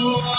Oh,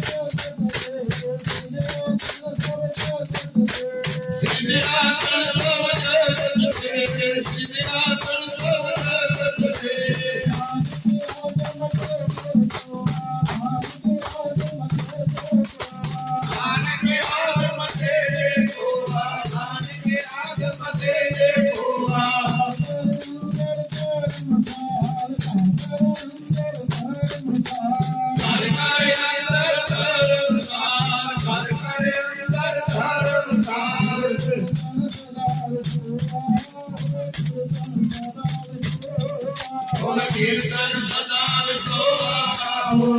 Yeah. Oh,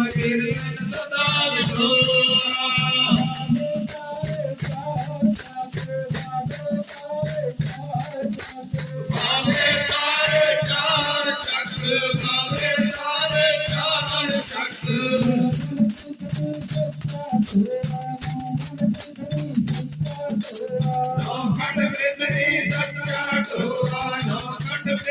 I can't stop the